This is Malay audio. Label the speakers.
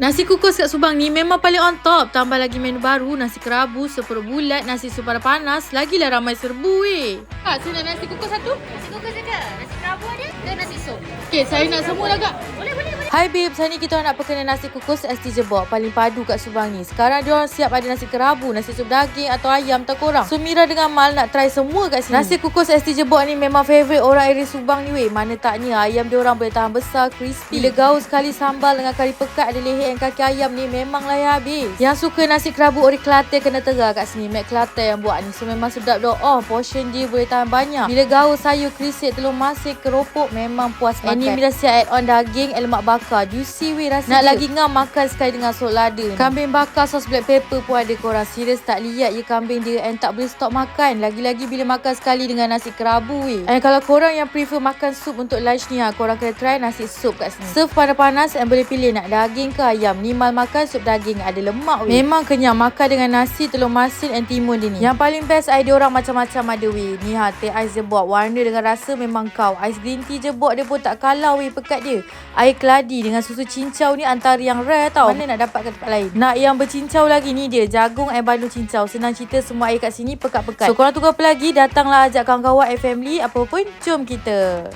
Speaker 1: Nasi kukus kat Subang ni memang paling on top. Tambah lagi menu baru, nasi kerabu, sepuluh bulat, nasi sup pada panas. Lagilah ramai serbu weh. Kak, saya nak nasi kukus satu.
Speaker 2: Nasi kukus ada? Nasi kerabu ada? Ke nasi sup?
Speaker 1: Okey, saya nak semua lah kak.
Speaker 2: Boleh, boleh.
Speaker 1: Hai babes, hari ni kita nak perkenal nasi kukus ST Jebok paling padu kat Subang ni. Sekarang dia orang siap ada nasi kerabu, nasi sup daging atau ayam tak korang. So Mira dengan Mal nak try semua kat sini. Nasi kukus ST Jebok ni memang favourite orang area Subang ni weh. Mana taknya ayam dia orang boleh tahan besar, crispy. Bila gaul sekali sambal dengan kari pekat ada leher dan kaki ayam ni memang layak habis. Yang suka nasi kerabu ori Kelantan kena terah kat sini. Mac Kelantan yang buat ni. So memang sedap doh. Oh, portion dia boleh tahan banyak. Bila gaul sayur krisik, telur masin, keropok memang puas makan. And ni Mira siap add on daging, lemak bakar. Juicy weh rasa Nak dia. lagi ngam makan sekali dengan sop lada ni. Kambing bakar sos black pepper pun ada korang. Serius tak lihat je kambing dia and tak boleh stop makan. Lagi-lagi bila makan sekali dengan nasi kerabu weh. And kalau korang yang prefer makan sup untuk lunch ni ha, korang kena try nasi sup kat sini. Serve panas-panas and boleh pilih nak daging ke ayam. Ni mal makan sup daging ada lemak weh. Memang kenyang makan dengan nasi, telur masin and timun dia ni. Yang paling best idea orang macam-macam ada weh. Ni ha, teh ais dia buat. Warna dengan rasa memang kau. Ais green tea je buat dia pun tak kalah weh pekat dia. Air keladi dengan susu cincau ni antara yang rare tau. Mana nak dapat kat tempat lain. Nak yang bercincau lagi ni dia. Jagung air bandung cincau. Senang cerita semua air kat sini pekat-pekat. So korang tunggu apa lagi? Datanglah ajak kawan-kawan and family. Apa pun, jom kita.